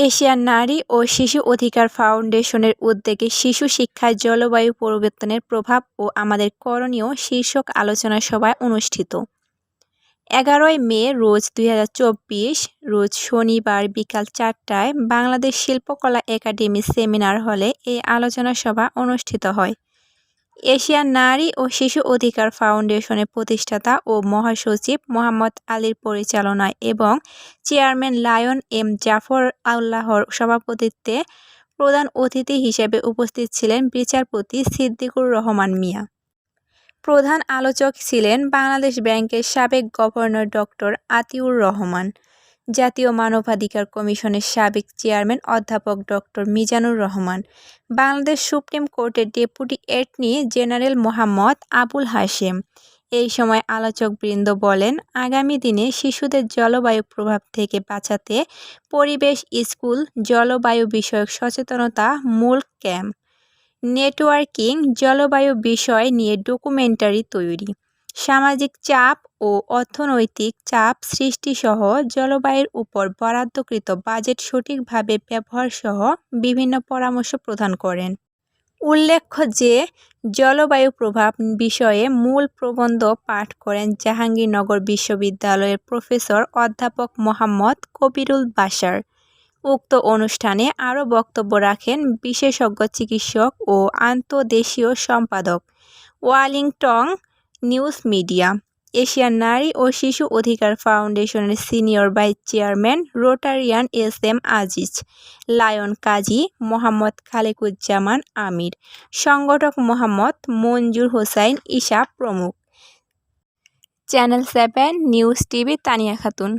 Asian নারী ও শিশু অধিকার ফাউন্ডেশনের উদ্যোগে শিশু শিক্ষায় জলবায়ু পরিবর্তনের প্রভাব ও আমাদের করণীয় শীর্ষক আলোচনা সভায় অনুষ্ঠিত। এগারোই মে রোজ দুই হাজার চব্বিশ, রোজ শনিবার বিকাল চারটায় বাংলাদেশ শিল্পকলা একাডেমি সেমিনার হলে এই আলোচনা সভা অনুষ্ঠিত হয়। এশিয়ান নারী ও শিশু অধিকার ফাউন্ডেশনের প্রতিষ্ঠাতা ও মহাসচিব মোহাম্মদ আলীর পরিচালনায় এবং চেয়ারম্যান লায়ন এম জাফর আল্লাহর সভাপতিত্বে প্রধান অতিথি হিসেবে উপস্থিত ছিলেন বিচারপতি সিদ্দিকুর রহমান মিয়া। প্রধান আলোচক ছিলেন বাংলাদেশ ব্যাংকের সাবেক গভর্নর ডক্টর আতিউর রহমান। জাতীয় মানবাধিকার কমিশনের সাবেক চেয়ারম্যান অধ্যাপক ডক্টর মিজানুর রহমান। বাংলাদেশ সুপ্রিম কোর্টের deputy attorney general Mohammad Abul Hashem. এই সময় আলোচকবৃন্দ বলেন, আগামী দিনে শিশুদের জলবায়ু প্রভাব থেকে বাঁচাতে পরিবেশ, স্কুল, জলবায়ু বিষয়ক সচেতনতা মূল ক্যাম্প। নেটওয়ার্কিং জলবায়ু বিষয় নিয়ে ডকুমেন্টারি তৈরি। সামাজিক চাপ ও অর্থনৈতিক চাপ সৃষ্টিসহ জলবায়ুর উপর বরাদ্দকৃত বাজেট সঠিকভাবে ব্যবহারসহ বিভিন্ন পরামর্শ প্রদান করেন। উল্লেখ্য যে, জলবায়ু প্রভাব বিষয়ে মূল প্রবন্ধ পাঠ করেন জাহাঙ্গীরনগর বিশ্ববিদ্যালয়ের প্রফেসর অধ্যাপক মোহাম্মদ কবিরুল বাশার। উক্ত অনুষ্ঠানে আরও বক্তব্য রাখেন বিশেষজ্ঞ চিকিৎসক ও আন্তদেশীয় সম্পাদক। Wellington news media. এশিয়ান নারী ও শিশু অধিকার ফাউন্ডেশনের senior vice chairman rotarian S M Aziz, lion Kazi Mohammad Khalequzzaman Amir, সংগঠক মোহাম্মদ মঞ্জুর হোসাইন ইশা প্রমুখ। Channel seven news TV Tania Khatun.